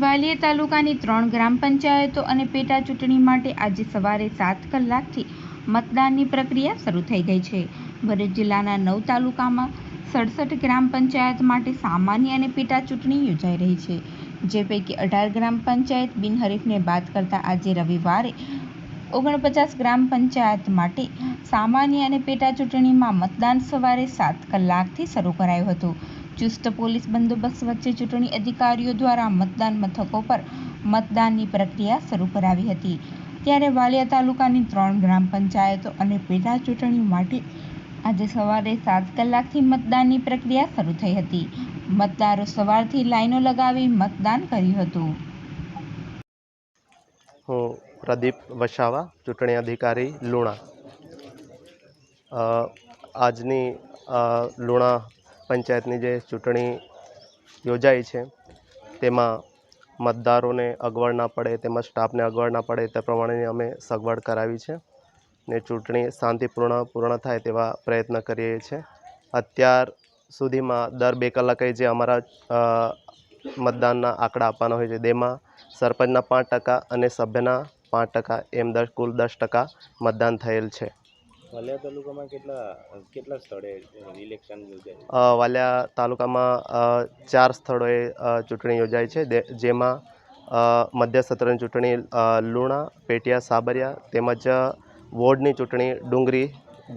વાલિયા તાલુકાની ત્રણ ગ્રામ પંચાયતો અને પેટા ચૂંટણી માટે આજે સવારે સાત કલાકથી મતદાનની પ્રક્રિયા શરૂ થઈ ગઈ છે. ભરૂચ જિલ્લાના નવ તાલુકામાં સડસઠ ગ્રામ પંચાયત માટે સામાન્ય અને પેટા ચૂંટણી યોજાઈ રહી છે. જે પૈકી અઢાર ગ્રામ પંચાયત બિનહરીફને બાદ કરતાં આજે રવિવારે ઓગણપચાસ ગ્રામ પંચાયત માટે સામાન્ય અને પેટા ચૂંટણીમાં મતદાન સવારે સાત કલાકથી શરૂ કરાયું હતું. ચુસ્ત પોલીસ બંદોબસ્ત વચ્ચે ચૂંટણી અધિકારીઓ દ્વારા મતદાન મથકો પર મતદાનની પ્રક્રિયા શરૂ કરાવી હતી. ત્યારે વાલિયા તાલુકાની ત્રણ ગ્રામ પંચાયતો અને પેટા ચૂંટણી માટે આજે સવારે સાત કલાકથી મતદાનની પ્રક્રિયા શરૂ થઈ હતી. મતદારો સવારથી લાઈનો લગાવી મતદાન કર્યું હતું. હું પ્રદીપ વસાવા, ચૂંટણી અધિકારી, લુણા. આજની લુણા પંચાયતની જે ચૂંટણી યોજાઈ છે, તેમાં મતદારોને અગવડ ના પડે, તેમજ સ્ટાફને અગવડ ના પડે, તે પ્રમાણેની અમે સગવડ કરાવી છે ને ચૂંટણી શાંતિપૂર્ણ પૂર્ણ થાય તેવા પ્રયત્ન કરીએ છીએ. અત્યાર સુધીમાં દર બે કલાકે જે અમારા મતદાનના આંકડા આપવાના હોય છે, તેમાં સરપંચના પાંચ ટકા અને સભ્યના પાંચ ટકા, એમ દસ, કુલ દસ ટકા મતદાન થયેલ છે. વાલિયા તાલુકામાં કેટલા કેટલા સ્થળે ઇલેક્શન યોજાય વાલિયા તાલુકામાં ચાર સ્થળોએ ચૂંટણી યોજાય છે. જેમાં મધ્ય સત્રની ચૂંટણી લુણા, પેટિયા, સાબરિયા તેમજ વોર્ડની ચૂંટણી ડુંગરી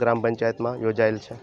ગ્રામ પંચાયતમાં યોજાયેલ છે.